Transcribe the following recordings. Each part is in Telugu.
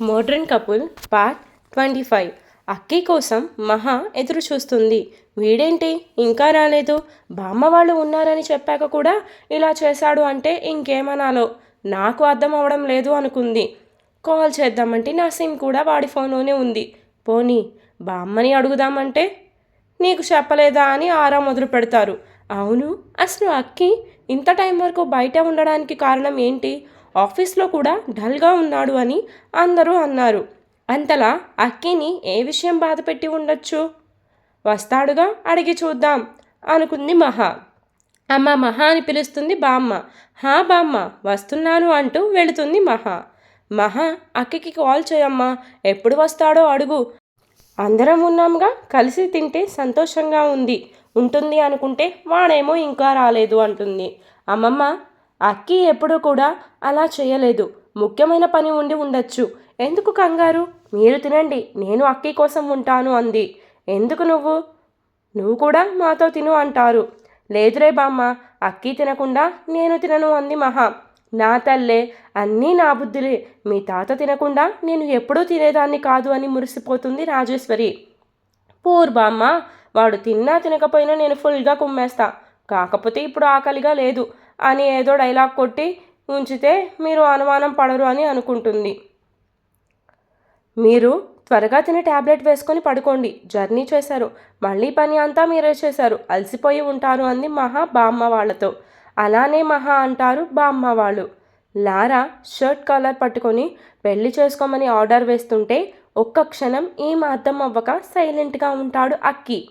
Modern couple part twenty five. Akki కోసం మహా ఎదురు చూస్తుంది. వీడేంటి? ఇంకా రాలేదు. బామ్మ వాళ్ళు ఉన్నారని చెప్పాక కూడా ఇలా చేశాడు అంటే ఇంకేమనాలో? నాకు అర్థం అవడం లేదు అనుకుంది. కాల్ చేద్దామంటే నా సిమ్ కూడా వాడి ఫోన్లోనే ఉంది. పోనీ బామ్మని అడుగుదామంటే? నీకు చెప్పలేదా అని ఆరా మొదలు పెడతారు. అవును అసలు అక్కి ఇంత టైం వరకు బయట ఉండడానికి కారణం ఏంటి? ఆఫీస్లో కూడా డల్గా ఉన్నాడు అని అందరూ అన్నారు. అంతలా అక్కిని ఏ విషయం బాధ పెట్టి ఉండొచ్చు? వస్తాడుగా అడిగి చూద్దాం అనుకుంది మహా. అమ్మ మహా అని పిలుస్తుంది బామ్మ. హా బామ్మ వస్తున్నాను అంటూ వెళుతుంది మహా. మహా అక్కకి కాల్ చేయమ్మా. ఎప్పుడు వస్తాడో అడుగు. అందరం ఉన్నాంగా కలిసి తింటే సంతోషంగా ఉంది. ఉంటుంది అనుకుంటే వాడేమో ఇంకా రాలేదు అంటుంది. అమ్మమ్మ అక్కి ఎప్పుడు కూడా అలా చేయలేదు. ముఖ్యమైన పని ఉండి ఉండొచ్చు. ఎందుకు కంగారు? మీరు తినండి నేను అక్కి కోసం ఉంటాను అంది. ఎందుకు నువ్వు? నువ్వు కూడా మాతో తిను అంటారు. లేదురే బామ్మ అక్కి తినకుండా నేను తినను అంది మహా. నా తల్లే అన్నీ నా బుద్ధులే. మీ తాత తినకుండా నేను ఎప్పుడూ తినేదాన్ని కాదు అని మురిసిపోతుంది రాజేశ్వరి. పూర్ బామ్మ వాడు తిన్నా తినకపోయినా నేను ఫుల్గా కుమ్మేస్తా. కాకపోతే ఇప్పుడు ఆకలిగా లేదు. అని ఏదో డైలాగ్ కొట్టి ఉంచితే మీరు అనుమానం పడరు అని అనుకుంటుంది. మీరు త్వరగా తిని ట్యాబ్లెట్ వేసుకొని పడుకోండి. జర్నీ చేశారు. మళ్ళీ పని అంతా మీరే చేశారు. అలసిపోయి ఉంటారు అంది మహా బామ్మ వాళ్ళతో. అలానే మహా అంటారు బామ్మ వాళ్ళు. లారా షర్ట్ కలర్ పట్టుకొని పెళ్ళి చేసుకోమని ఆర్డర్ వేస్తుంటే ఒక్క క్షణం ఏం అర్థం అవ్వక సైలెంట్గా ఉంటాడు అక్కి.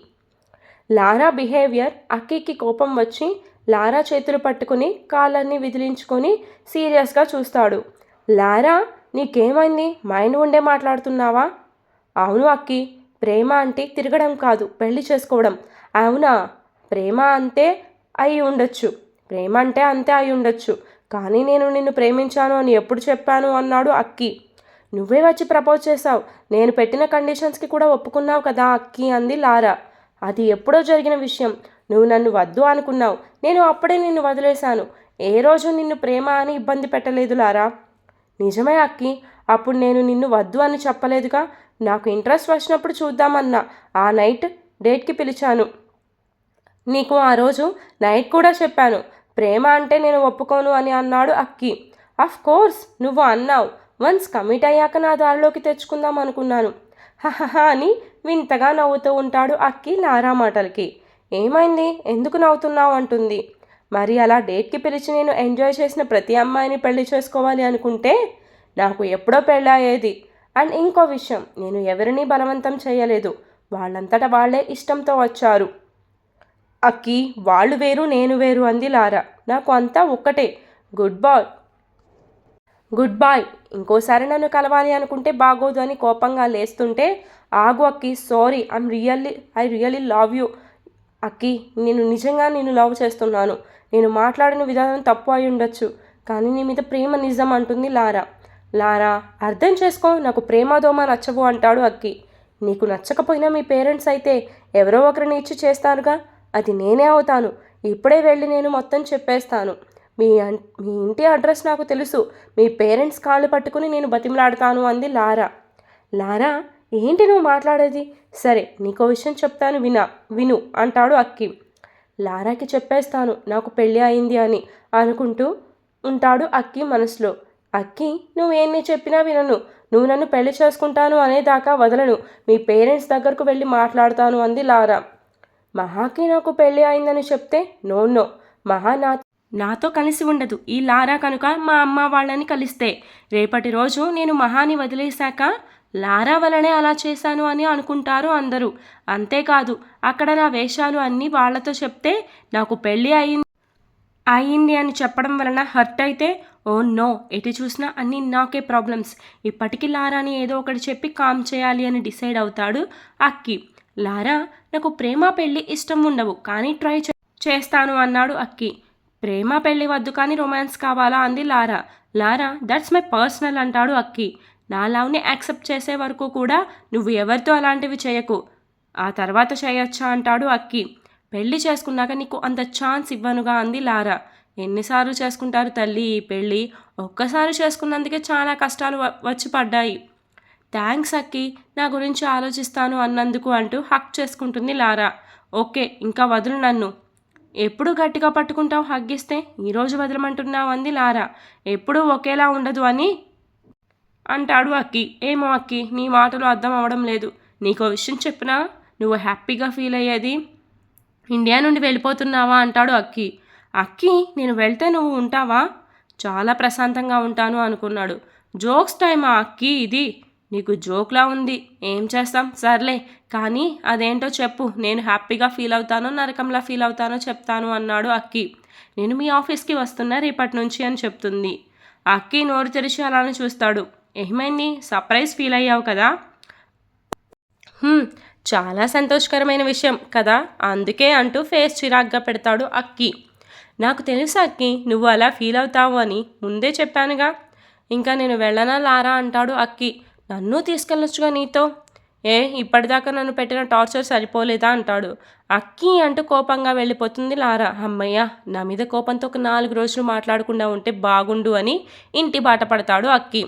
లారా బిహేవియర్ అక్కికి కోపం వచ్చి లారా చేతులు పట్టుకుని కాలర్ని విదిలించుకొని సీరియస్గా చూస్తాడు. లారా నీకేమైంది? మైండ్ ఉండే మాట్లాడుతున్నావా? అవును అక్కి ప్రేమ అంటే తిరగడం కాదు పెళ్ళి చేసుకోవడం. అవునా? ప్రేమ అంతే అయి ఉండొచ్చు. ప్రేమ అంటే అంతే అయి ఉండొచ్చు. కానీ నేను నిన్ను ప్రేమించాను అని ఎప్పుడు చెప్పాను? అన్నాడు అక్కి. నువ్వే వచ్చి ప్రపోజ్ చేశావు. నేను పెట్టిన కండిషన్స్కి కూడా ఒప్పుకున్నావు కదా అక్కి అంది లారా. అది ఎప్పుడో జరిగిన విషయం. నువ్వు నన్ను వద్దు అనుకున్నావు. నేను అప్పుడే నిన్ను వదిలేశాను. ఏ రోజు నిన్ను ప్రేమ అని ఇబ్బంది పెట్టలేదు లారా? నిజమే అక్కి. అప్పుడు నేను నిన్ను వద్దు అని చెప్పలేదుగా? నాకు ఇంట్రెస్ట్ వచ్చినప్పుడు చూద్దామన్నా. ఆ నైట్ డేట్కి పిలిచాను. నీకు ఆ రోజు నైట్ కూడా చెప్పాను. ప్రేమ అంటే నేను ఒప్పుకోను అని అన్నాడు అక్కి. అఫ్ కోర్స్ నువ్వు అన్నావు. వన్స్ కమిట్ అయ్యాక నా దారిలోకి తెచ్చుకుందాం అనుకున్నాను. హహహ అని వింతగా నవ్వుతూ ఉంటాడు అక్కి నారా మాటలకి. ఏమైంది? ఎందుకు నవ్వుతున్నావు? అంటుంది. మరి అలా డేట్కి పిలిచి నేను ఎంజాయ్ చేసిన ప్రతి అమ్మాయిని పెళ్ళి చేసుకోవాలి అనుకుంటే నాకు ఎప్పుడో పెళ్ళయ్యేది. అండ్ ఇంకో విషయం నేను ఎవరిని బలవంతం చేయలేదు. వాళ్ళంతట వాళ్ళే ఇష్టంతో వచ్చారు. అక్కి వాళ్ళు వేరు నేను వేరు అంది లారా. నాకు అంతా ఒక్కటే. Good boy. Good boy. ఇంకోసారి నన్ను కలవాలి అనుకుంటే బాగోదు అని కోపంగా లేస్తుంటే ఆగు Akki sorry I'm really I really love you. Akki నేను నిజంగా నేను లవ్ చేస్తున్నాను. నేను మాట్లాడిన విధానం తప్పు అయి ఉండొచ్చు కానీ నీ మీద ప్రేమ నిజం అంటుంది లారా. లారా అర్థం చేసుకో నాకు ప్రేమ దోమ నచ్చవు అంటాడు అక్కి. నీకు నచ్చకపోయినా మీ పేరెంట్స్ అయితే ఎవరో ఒకరిని ఇచ్చి చేస్తారుగా? అది నేనే అవుతాను. ఇప్పుడే వెళ్ళి నేను మొత్తం చెప్పేస్తాను. మీ అన్ మీ ఇంటి అడ్రస్ నాకు తెలుసు. మీ పేరెంట్స్ కాళ్ళు పట్టుకుని నేను బతిమలాడతాను అంది లారా. లారా ఏంటి నువ్వు మాట్లాడేది? సరే నీకో విషయం చెప్తాను వినా విను అంటాడు అక్కి. లారాకి చెప్పేస్తాను నాకు పెళ్ళి అయింది అని అనుకుంటూ ఉంటాడు అక్కి మనసులో. అక్కి నువ్వేన్ని చెప్పినా వినను. నువ్వు నన్ను పెళ్ళి చేసుకుంటాను అనేదాకా వదలను. మీ పేరెంట్స్ దగ్గరకు వెళ్ళి మాట్లాడతాను అంది లారా. మహాకి నాకు పెళ్ళి అయిందని చెప్తే నో నో. మహా నా నాతో కలిసి ఉండదు. ఈ లారా కనుక మా అమ్మ వాళ్ళని కలిస్తే. రేపటి రోజు నేను మహాని వదిలేశాక లారా వలనే అలా చేశాను అని అనుకుంటారు అందరూ. అంతేకాదు అక్కడ నా వేషాలు అన్నీ వాళ్ళతో చెప్తే నాకు పెళ్ళి అయింది అయింది అని చెప్పడం వలన హర్ట్ అయితే ఓ నో ఎటు చూసినా అన్నీ నాకే ప్రాబ్లమ్స్. ఇప్పటికీ లారాని ఏదో ఒకటి చెప్పి కామ్ చేయాలి అని డిసైడ్ అవుతాడు అక్కి. లారా నాకు ప్రేమ పెళ్ళి ఇష్టం ఉండవు కానీ ట్రై చే- చేస్తాను అన్నాడు అక్కి. ప్రేమ పెళ్ళి వద్దు కానీ రొమాన్స్ కావాలా అంది Lara. Lara that's my personal అంటాడు అక్కి. నా లవ్ని యాక్సెప్ట్ చేసే వరకు కూడా నువ్వు ఎవరితో అలాంటివి చేయకు. ఆ తర్వాత చేయొచ్చా అంటాడు అక్కి. పెళ్ళి చేసుకున్నాక నీకు అంత ఛాన్స్ ఇవ్వనుగా అంది లారా. ఎన్నిసార్లు చేసుకుంటారు తల్లి ఈ పెళ్ళి ఒక్కసారి చేసుకున్నందుకే చాలా కష్టాలు వచ్చి పడ్డాయి. థ్యాంక్స్ అక్కి నా గురించి ఆలోచిస్తాను అన్నందుకు అంటూ హక్ చేసుకుంటుంది లారా. ఓకే ఇంకా వదులు నన్ను. ఎప్పుడు గట్టిగా పట్టుకుంటావు హగ్గిస్తే ఈరోజు వదలమంటున్నావు అంది లారా. ఎప్పుడూ ఒకేలా ఉండదు అని అంటాడు అక్కి. ఏమో అక్కి నీ మాటలు అర్థం అవ్వడం లేదు. నీకో విషయం చెప్పినా? నువ్వు హ్యాపీగా ఫీల్ అయ్యేది? ఇండియా నుండి వెళ్ళిపోతున్నావా? అంటాడు అక్కి. అక్కి నేను వెళ్తే నువ్వు ఉంటావా? చాలా ప్రశాంతంగా ఉంటాను అనుకున్నాడు. జోక్స్ టైమా అక్కి ఇది. నీకు జోక్లా ఉంది. ఏం చేస్తాం? సర్లే కానీ అదేంటో చెప్పు. నేను హ్యాపీగా ఫీల్ అవుతానో నరకంలా ఫీల్ అవుతానో చెప్తాను అన్నాడు అక్కి. నేను మీ ఆఫీస్కి వస్తున్నా రేపటి నుంచి అని చెప్తుంది. అక్కి నోరు తెరిచి అలానే చూస్తాడు. ఏమైంది? సర్ప్రైజ్ ఫీల్ అయ్యావు కదా? చాలా సంతోషకరమైన విషయం కదా? అందుకే అంటూ ఫేస్ చిరాగ్గా పెడతాడు అక్కి. నాకు తెలుసు అక్కి నువ్వు అలా ఫీల్ అవుతావు అని ముందే చెప్పానుగా. ఇంకా నేను వెళ్ళనా లారా అంటాడు అక్కి. నన్ను తీసుకెళ్ళొచ్చుగా నీతో? ఏ ఇప్పటిదాకా నన్ను పెట్టిన టార్చర్ సరిపోలేదా అంటాడు. అక్కి అంటూ కోపంగా వెళ్ళిపోతుంది లారా. అమ్మయ్య నా మీద కోపంతో ఒక నాలుగు రోజులు మాట్లాడకుండా ఉంటే బాగుండు అని ఇంటి బాట పడతాడు అక్కి.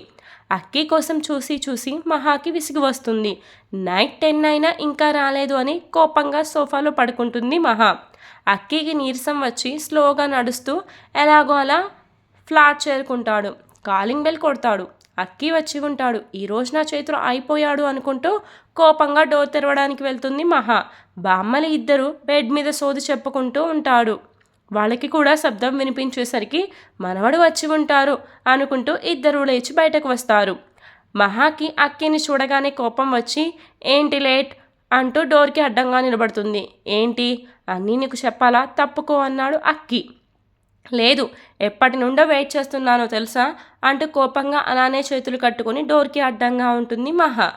అక్కి కోసం చూసి చూసి మహాకి విసిగి వస్తుంది. నైట్ టెన్ అయినా ఇంకా రాలేదు అని కోపంగా సోఫాలో పడుకుంటుంది మహా. అక్కికి నీరసం వచ్చి స్లోగా నడుస్తూ ఎలాగో అలా ఫ్లాట్ చేరుకుంటాడు. కాలింగ్ బెల్ కొడతాడు. అక్కి వచ్చి ఉంటాడు. ఈరోజు నా చేతిలో అయిపోయాడు అనుకుంటూ కోపంగా డోర్ తెరవడానికి వెళ్తుంది మహా. బామ్మలు ఇద్దరు బెడ్ మీద సోది చెప్పుకుంటూ ఉంటాడు వాళ్ళకి కూడా శబ్దం వినిపించేసరికి మనవడు వచ్చి ఉంటారు అనుకుంటూ ఇద్దరు లేచి బయటకు వస్తారు. మహాకి అక్కిని చూడగానే కోపం వచ్చి ఏంటి లేట్? అంటూ డోర్కి అడ్డంగా నిలబడుతుంది. ఏంటి? అన్నీ నీకు చెప్పాలా? తప్పుకో అన్నాడు అక్కి. లేదు ఎప్పటి నుండో వెయిట్ చేస్తున్నానో తెలుసా? అంటూ కోపంగా అలానే చేతులు కట్టుకొని డోర్కి అడ్డంగా ఉంటుంది మహా.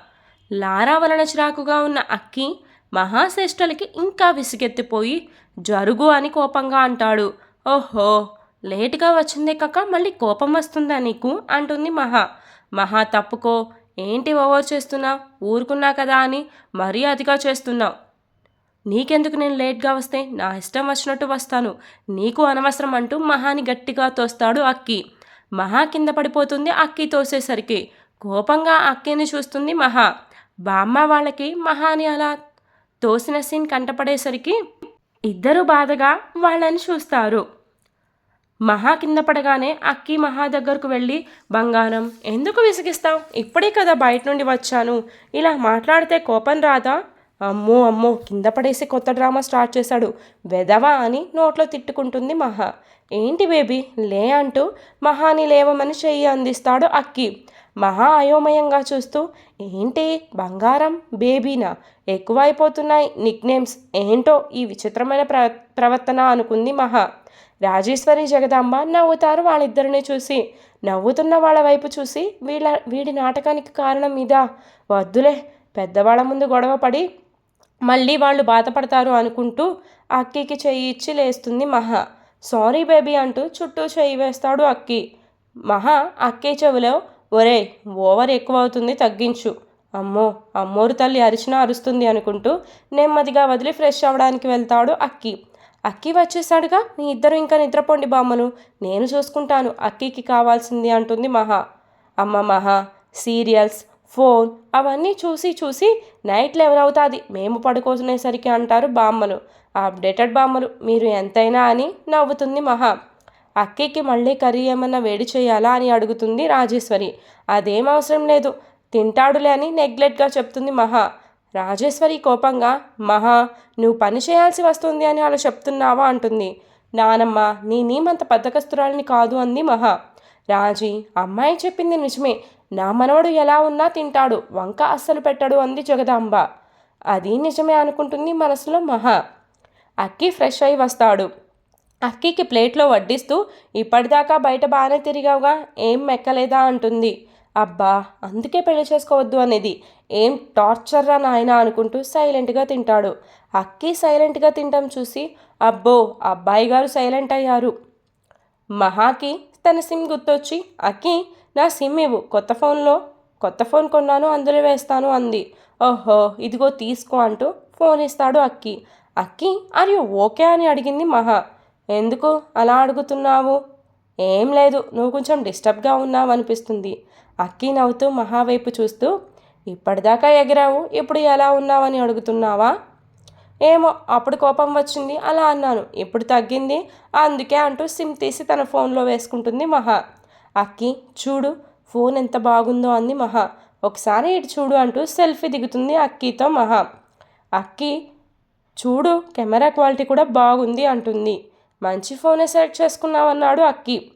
లారా వలన చిరాకుగా ఉన్న అక్కి మహాశ్రేష్ఠులకి ఇంకా విసిగెత్తిపోయి జరుగు అని కోపంగా అంటాడు. ఓహో లేటుగా వచ్చిందే కాక మళ్ళీ కోపం వస్తుందా నీకు? అంటుంది మహా. మహా తప్పుకో. ఏంటి ఓవర్ చేస్తున్నావు ఊరుకున్నా కదా అని మరీ అతిగా చేస్తున్నావు. నీకెందుకు నేను లేట్గా వస్తే? నా ఇష్టం వచ్చినట్టు వస్తాను. నీకు అనవసరం అంటూ మహాని గట్టిగా తోస్తాడు అక్కి. మహా కింద పడిపోతుంది అక్కి తోసేసరికి. కోపంగా అక్కిని చూస్తుంది మహా. బామ్మ వాళ్ళకి మహాని అలా తోసిన సీన్ కంటపడేసరికి ఇద్దరు బాధగా వాళ్ళని చూస్తారు. మహా కింద పడగానే అక్కి మహా దగ్గరకు వెళ్ళి బంగారం ఎందుకు విసిగిస్తావు? ఇప్పుడే కదా బయట నుండి వచ్చాను. ఇలా మాట్లాడితే కోపం రాదా? అమ్మో అమ్మో కింద పడేసి కొత్త డ్రామా స్టార్ట్ చేశాడు. వెదవా అని నోట్లో తిట్టుకుంటుంది మహా. ఏంటి బేబీ లే అంటూ మహాని లేవమని చెయ్యి అందిస్తాడు అక్కి. మహా అయోమయంగా చూస్తూ ఏంటి బంగారం బేబీనా? ఎక్కువైపోతున్నాయి నిక్ నేమ్స్ ఏంటో ఈ విచిత్రమైన ప్ర ప్రవర్తన అనుకుంది మహా. రాజేశ్వరి జగదాంబ నవ్వుతారు వాళ్ళిద్దరిని చూసి. నవ్వుతున్న వాళ్ళ వైపు చూసి వీళ్ళ వీడి నాటకానికి కారణం ఇదా? వద్దులే పెద్దవాళ్ళ ముందు గొడవ పడి మళ్ళీ వాళ్ళు బాధపడతారు అనుకుంటూ అక్కికి చెయ్యి ఇచ్చి లేస్తుంది మహా. సారీ బేబీ అంటూ చుట్టూ చెయ్యి వేస్తాడు అక్కి. మహా అక్కే చెవిలో ఒరే ఓవర్ ఎక్కువ అవుతుంది తగ్గించు. అమ్మో అమ్మోరు తల్లి అరిచినా అరుస్తుంది అనుకుంటూ నెమ్మదిగా వదిలి ఫ్రెష్ అవ్వడానికి వెళ్తాడు అక్కి. అక్కి వచ్చేసాడుగా మీ ఇద్దరు ఇంకా నిద్రపోండి బామ్మలు నేను చూసుకుంటాను అక్కికి కావాల్సింది అంటుంది మహా. అమ్మ మహా సీరియల్స్ ఫోన్ అవన్నీ చూసి చూసి నైట్ లెవెన్ అవుతుంది మేము పడుకునేసరికి అంటారు బామ్మలు. అప్డేటెడ్ బామ్మలు మీరు ఎంతైనా అని నవ్వుతుంది మహా. అక్కకి మళ్ళీ కర్రీ ఏమన్నా వేడి చేయాలా అని అడుగుతుంది రాజేశ్వరి. అదేం అవసరం లేదు తింటాడులే అని నెగ్లెట్గా చెప్తుంది మహా. రాజేశ్వరి కోపంగా మహా నువ్వు పని చేయాల్సి వస్తుంది అని అలా చెప్తున్నావా? అంటుంది. నానమ్మ నీ నీమంత బద్దకస్తురాలని కాదు అంది మహా. రాజీ అమ్మాయి చెప్పింది నిజమే. నా మనవడు ఎలా ఉన్నా తింటాడు వంక అస్సలు పెట్టడు అంది జగదాంబ. అది నిజమే అనుకుంటుంది మనసులో మహా. అక్కి ఫ్రెష్ అయి వస్తాడు. అక్కీకి ప్లేట్లో వడ్డిస్తూ ఇప్పటిదాకా బయట బాగానే తిరిగావుగా ఏం మెక్కలేదా అంటుంది. అబ్బా అందుకే పెళ్ళి చేసుకోవద్దు అనేది. ఏం టార్చర్రా నాయన అనుకుంటూ సైలెంట్గా తింటాడు. అక్కి సైలెంట్గా తింటాం చూసి అబ్బో అబ్బాయి గారు సైలెంట్ అయ్యారు. మహాకి తన సిమ్ గుర్తొచ్చి అక్కి నా సిమ్ ఇవ్వు కొత్త ఫోన్లో కొత్త ఫోన్ కొన్నాను అందులో వేస్తాను అంది. ఓహో ఇదిగో తీసుకో అంటూ ఫోన్ ఇస్తాడు అక్కి. అక్కి ఆర్ ఓకే అని అడిగింది మహా. ఎందుకు అలా అడుగుతున్నావు? ఏం లేదు నువ్వు కొంచెం డిస్టర్బ్గా ఉన్నావు అనిపిస్తుంది అక్కి నవ్వుతూ మహా వైపు చూస్తూ ఇప్పటిదాకా ఎగిరావు ఇప్పుడు ఎలా ఉన్నావని అడుగుతున్నావా? ఏమో అప్పుడు కోపం వచ్చింది అలా అన్నాను. ఇప్పుడు తగ్గింది అందుకే అంటూ సిమ్ తీసి తన ఫోన్లో వేసుకుంటుంది మహా. అక్కి చూడు ఫోన్ ఎంత బాగుందో అంది మహా. ఒకసారి ఇటు చూడు అంటూ సెల్ఫీ దిగుతుంది అక్కితో మహా. అక్కి చూడు కెమెరా క్వాలిటీ కూడా బాగుంది అంటుంది. మంచి ఫోనే సెలెక్ట్ చేసుకున్నావన్నాడు అక్కి.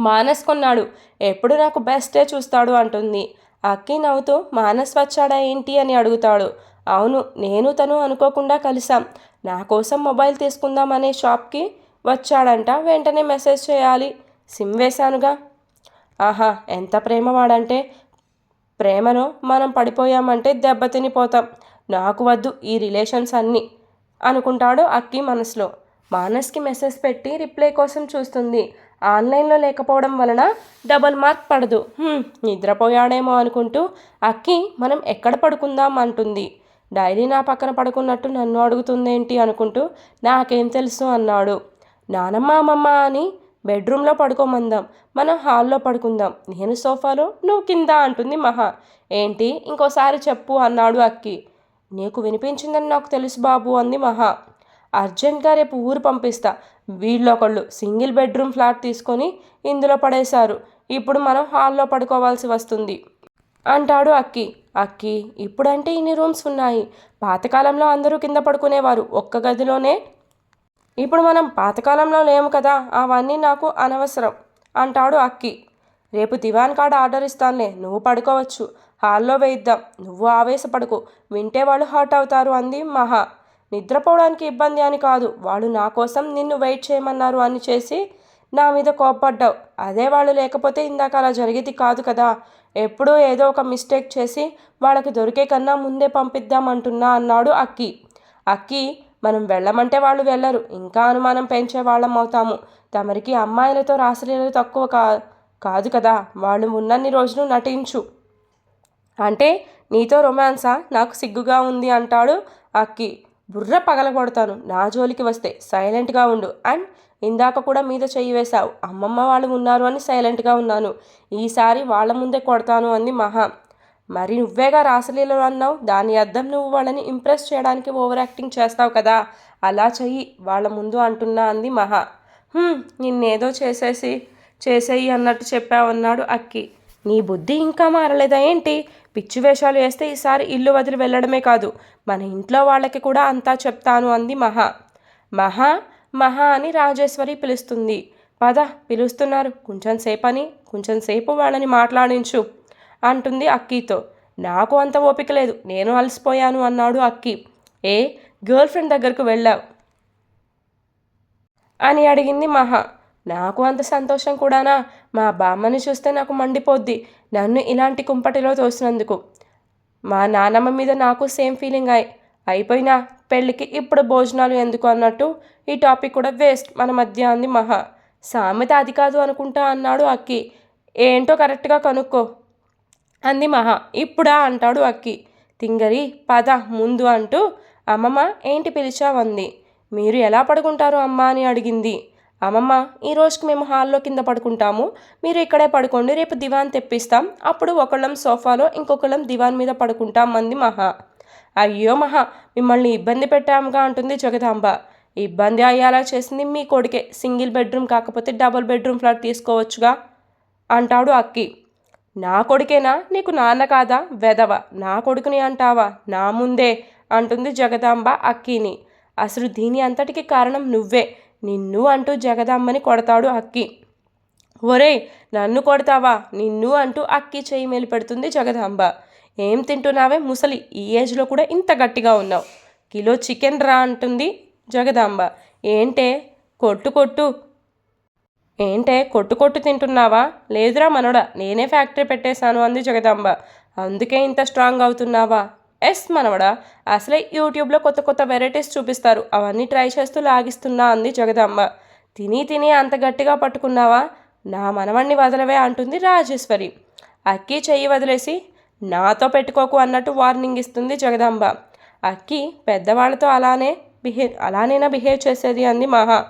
మానస్ కొన్నాడు. ఎప్పుడు నాకు బెస్టే చూస్తాడు అంటుంది. అక్కి నవ్వుతూ మానస్ వచ్చాడా ఏంటి అని అడుగుతాడు. అవును నేను తను అనుకోకుండా కలిసాం నా కోసం మొబైల్ తీసుకుందాం అనే షాప్కి వచ్చాడంట. వెంటనే మెసేజ్ చేయాలి. సిమ్ వేశానుగా. ఆహా ఎంత ప్రేమవాడంటే ప్రేమను మనం పడిపోయామంటే దెబ్బతినిపోతాం నాకు వద్దు ఈ రిలేషన్స్ అన్నీ అనుకుంటాడు అక్కి మనసులో. మానస్కి మెసేజ్ పెట్టి రిప్లై కోసం చూస్తుంది. ఆన్లైన్లో లేకపోవడం వలన డబల్ మార్క్ పడదు. నిద్రపోయాడేమో అనుకుంటూ అక్కి మనం ఎక్కడ పడుకుందాం? అంటుంది. డైరీ నా పక్కన పడుకున్నట్టు నన్ను అడుగుతుందేంటి? అనుకుంటూ నాకేం తెలుసు అన్నాడు. నానమ్మ అమ్మమ్మ అని బెడ్రూమ్లో పడుకోమందాం. మనం హాల్లో పడుకుందాం. నేను సోఫాలో నువ్వు కింద అంటుంది మహా. ఏంటి? ఇంకోసారి చెప్పు అన్నాడు అక్కి. నీకు వినిపించిందని నాకు తెలుసు బాబు అంది మహా. అర్జెంట్గా రేపు ఊరు పంపిస్తా. వీళ్ళొకళ్ళు సింగిల్ బెడ్రూమ్ ఫ్లాట్ తీసుకొని ఇందులో పడేశారు. ఇప్పుడు మనం హాల్లో పడుకోవాల్సి వస్తుంది. అంటాడు అక్కి. అక్కి ఇప్పుడంటే ఇన్ని రూమ్స్ ఉన్నాయి. పాతకాలంలో అందరూ కింద పడుకునేవారు. ఒక్క గదిలోనే. ఇప్పుడు మనం పాతకాలంలో లేము కదా. అవన్నీ నాకు అనవసరం అంటాడు అక్కి. రేపు దివాన్ కార్డ్ ఆర్డర్ ఇస్తానులే. నువ్వు పడుకోవచ్చు. హాల్లో వేయిద్దాం. నువ్వు ఆవేశపడుకు. వింటే వాళ్ళు హర్ట్ అవుతారు అంది మహా. నిద్రపోవడానికి ఇబ్బంది అని కాదు. వాళ్ళు నా కోసం నిన్ను వెయిట్ చేయమన్నారు అని చేసి నా మీద కోప్పడ్డావు. అదే వాళ్ళు లేకపోతే ఇందాక అలా జరిగేది కాదు కదా. ఎప్పుడూ ఏదో ఒక మిస్టేక్ చేసి వాళ్ళకి దొరికే కన్నా ముందే పంపిద్దామంటున్నా అన్నాడు అక్కి. అక్కి మనం వెళ్ళమంటే వాళ్ళు వెళ్ళరు. ఇంకా అనుమానం పెంచే వాళ్ళం అవుతాము. తమరికి అమ్మాయిలతో రాసలీలలు తక్కువ కా కాదు కదా. వాళ్ళు ఉన్నన్ని రోజులు నటించు. అంటే నీతో రొమాన్సా? నాకు సిగ్గుగా ఉంది అంటాడు అక్కి. బుర్ర పగలగొడతాను. నా జోలికి వస్తే సైలెంట్గా ఉండు. అండ్ ఇందాక కూడా మీద చెయ్యి వేశావు. అమ్మమ్మ వాళ్ళు ఉన్నారు అని సైలెంట్గా ఉన్నాను. ఈసారి వాళ్ళ ముందే కొడతాను అంది మహా. మరి నువ్వేగా రాసలీలలో అన్నావు? దాని అర్థం నువ్వు వాళ్ళని ఇంప్రెస్ చేయడానికి ఓవర్ యాక్టింగ్ చేస్తావు కదా. అలా చెయ్యి. వాళ్ళ ముందు అంటున్నా అంది మహా. నిన్నేదో చేసేసి చేసేయి అన్నట్టు చెప్పావన్నాడు అక్కి. నీ బుద్ధి ఇంకా మారలేదా ఏంటి? పిచ్చి వేషాలు వేస్తే ఈసారి ఇల్లు వదిలి వెళ్ళడమే కాదు మన ఇంట్లో వాళ్ళకి కూడా అంతా చెప్తాను అంది మహా. మహా మహా అని రాజేశ్వరి పిలుస్తుంది. పద పిలుస్తున్నారు. కొంచెం సేపని కొంచెం సేపు వాళ్ళని మాట్లాడించు అంటుంది అక్కీతో. నాకు అంత ఓపిక లేదు. నేను అలసిపోయాను అన్నాడు అక్కి. ఏ గర్ల్ ఫ్రెండ్ దగ్గరకు వెళ్ళావు? అని అడిగింది మహా. నాకు అంత సంతోషం కూడానా? మా బామ్మని చూస్తే నాకు మండిపోద్ది. నన్ను ఇలాంటి కుంపటిలో తోసినందుకు. మా నానమ్మ మీద నాకు సేమ్ ఫీలింగ్ అయి. అయిపోయినా పెళ్ళికి ఇప్పుడు భోజనాలు ఎందుకు అన్నట్టు ఈ టాపిక్ కూడా వేస్ట్. మన మధ్య అంది మహా. సామెత అది కాదు అనుకుంటా అన్నాడు అక్కి. ఏంటో కరెక్ట్గా కనుక్కో. అంది మహా. ఇప్పుడా అంటాడు అక్కి. తింగరి పద ముందు అంటూ అమ్మమ్మ ఏంటి పిలిచావంది మీరు ఎలా పడుకుంటారు అమ్మ అని అడిగింది. అమ్మమ్మ ఈ రోజుకి మేము హాల్లో కింద పడుకుంటాము. మీరు ఇక్కడే పడుకోండి రేపు దివాన్ తెప్పిస్తాం. అప్పుడు ఒకళ్ళం సోఫాలో ఇంకొకళ్ళం దివాన్ మీద పడుకుంటాం అంది మహా. అయ్యో మహా మిమ్మల్ని ఇబ్బంది పెట్టాముగా అంటుంది జగదాంబ. ఇబ్బంది అయ్యేలా చేసింది మీ కొడుకే. సింగిల్ బెడ్రూమ్ కాకపోతే డబుల్ బెడ్రూమ్ ఫ్లాట్ తీసుకోవచ్చుగా అంటాడు అక్కి. నా కొడుకేనా? నీకు నాన్న కాదా? వెదవ నా కొడుకుని అంటావా? నా ముందే అంటుంది జగదాంబ అక్కిని. అసలు దీని అంతటికి కారణం నువ్వే. నిన్ను అంటూ జగదాంబని కొడతాడు అక్కి. ఒరే నన్ను కొడతావా? నిన్ను అంటూ అక్కి చేయి మేలు పెడుతుంది జగదాంబ. ఏం తింటున్నావే ముసలి? ఈ ఏజ్లో కూడా ఇంత గట్టిగా ఉన్నావు. కిలో చికెన్ రా అంటుంది జగదాంబ. ఏంటే? కొట్టు కొట్టు. ఏంటే? కొట్టు కొట్టు తింటున్నావా? లేదురా మనోడా నేనే ఫ్యాక్టరీ పెట్టేశాను అంది జగదాంబ. అందుకే ఇంత స్ట్రాంగ్ అవుతున్నావా? ఎస్ మనవడా అసలే యూట్యూబ్లో కొత్త కొత్త వెరైటీస్ చూపిస్తారు. అవన్నీ ట్రై చేస్తూ లాగిస్తున్నా అంది జగదాంబ. తిని తిని అంత గట్టిగా పట్టుకున్నావా? నా మనవణ్ణి వదలవే అంటుంది రాజేశ్వరి. అక్కి చెయ్యి వదిలేసి నాతో పెట్టుకోకు అన్నట్టు వార్నింగ్ ఇస్తుంది జగదాంబ. అక్కి పెద్దవాళ్ళతో అలానే బిహేవ్ అలానేనా బిహేవ్ చేసేది అంది మహా.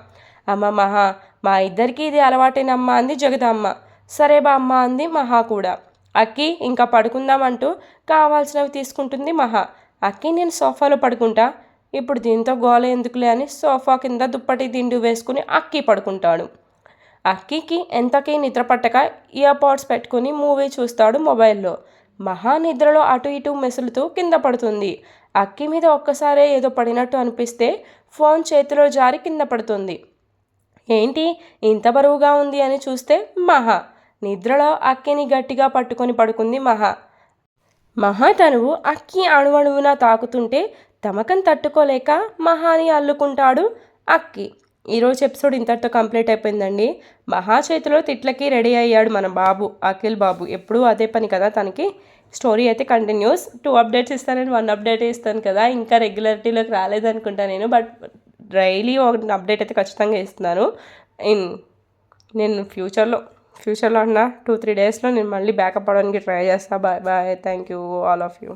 అమ్మ మహా మా ఇద్దరికి ఇది అలవాటేనమ్మా అంది జగదమ్మ సరే బా అమ్మ అంది మహా కూడా. అక్కి ఇంకా పడుకుందామంటూ కావాల్సినవి తీసుకుంటుంది మహా. అక్కి నేను సోఫాలో పడుకుంటా. ఇప్పుడు దీంతో గోల ఎందుకులే అని సోఫా కింద దుప్పటి దిండు వేసుకుని అక్కి పడుకుంటాడు. అక్కికి ఎంతకీ నిద్ర పట్టక ఇయర్ పాడ్స్ పెట్టుకుని మూవీ చూస్తాడు మొబైల్లో. మహా నిద్రలో అటు ఇటు మెసులుతూ కింద పడుతుంది. అక్కి మీద ఒక్కసారే ఏదో పడినట్టు అనిపిస్తే ఫోన్ చేతిలో జారి కింద పడుతుంది. ఏంటి ఇంత బరువుగా ఉంది అని చూస్తే మహా. నిద్రలో అక్కిని గట్టిగా పట్టుకొని పడుకుంది మహా. మహా తనువు అక్కి అణువణువున తాకుతుంటే తమకం తట్టుకోలేక మహాని అల్లుకుంటాడు అక్కి. ఈరోజు ఎపిసోడ్ ఇంతటితో కంప్లీట్ అయిపోయిందండి. మహా చేతిలో తిట్లకి రెడీ అయ్యాడు మన బాబు అఖిల్ బాబు. ఎప్పుడూ అదే పని కదా తనకి. స్టోరీ అయితే కంటిన్యూస్. టూ అప్డేట్స్ ఇస్తానని వన్ అప్డేట్ ఇస్తాను కదా. ఇంకా రెగ్యులారిటీలోకి రాలేదనుకుంటా నేను బట్ డైలీ ఒక అప్డేట్ అయితే ఖచ్చితంగా ఇస్తున్నాను. ఇన్ నేను ఫ్యూచర్లో ఫ్యూచర్లో అన్న టూ త్రీ డేస్లో నేను మళ్ళీ బ్యాకప్ అవ్వడానికి ట్రై చేస్తాను bye bye. Thank you all of you